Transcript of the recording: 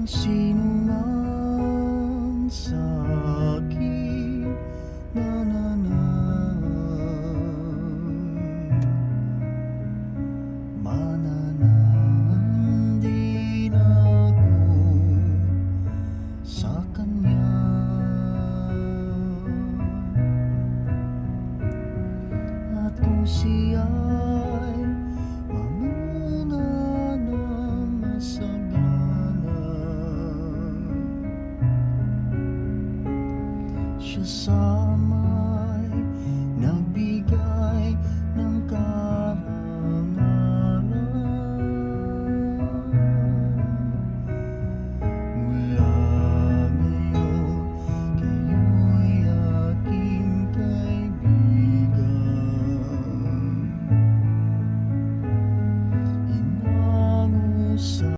Walang sino man sa akin nananang Mananang din ako sa She saw my